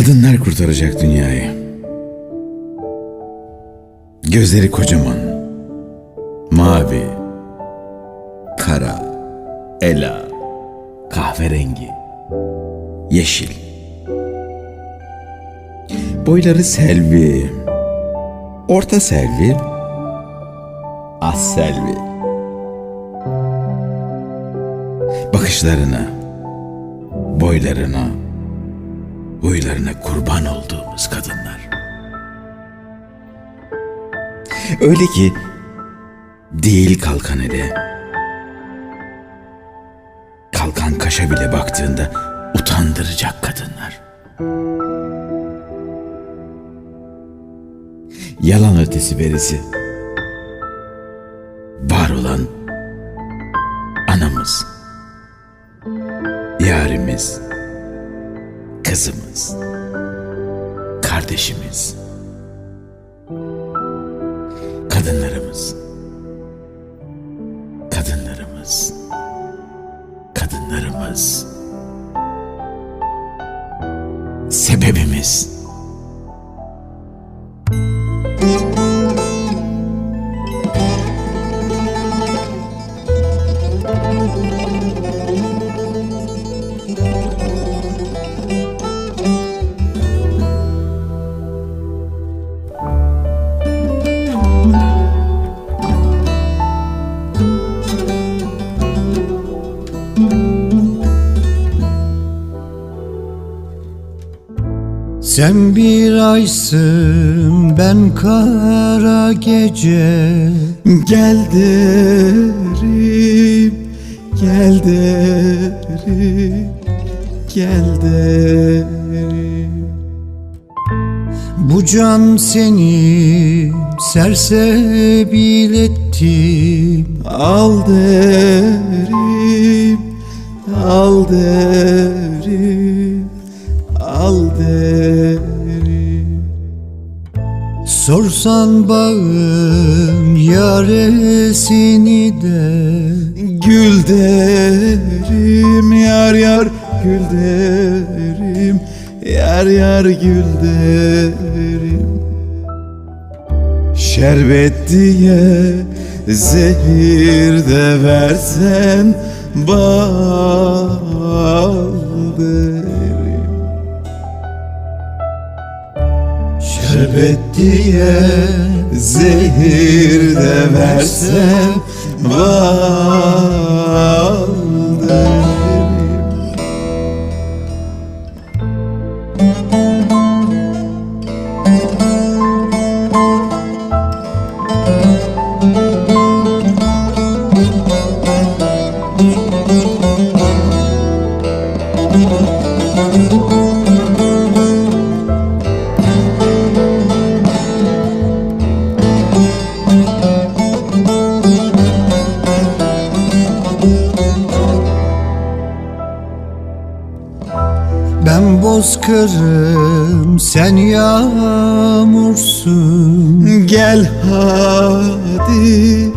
Kadınlar kurtaracak dünyayı. Gözleri kocaman. Mavi. Kara. Ela. Kahverengi. Yeşil. Boyları selvi. Orta selvi. Az selvi. Bakışlarına, boylarına, huylarına kurban olduğumuz kadınlar. Öyle ki değil kalkan ele, kalkan kaşa bile baktığında utandıracak kadınlar. Yalan ötesi verisi. Var olan anamız, yarimiz, kızımız, kardeşimiz, kadınlarımız, kadınlarımız, kadınlarımız, sebebimiz. Sen bir aysın ben kara gece. Gel derim, gel derim, gel derim. Bu can seni sersebil ettim Al derim, al derim, Sorsan bağın yaresini de Gül derim, yar yar gül derim, yar yar gül derim. Şerbet diye zehir de versen bal derim. Şerbet diye zehir de versen bal bozkırım sen yağmursun. Gel hadi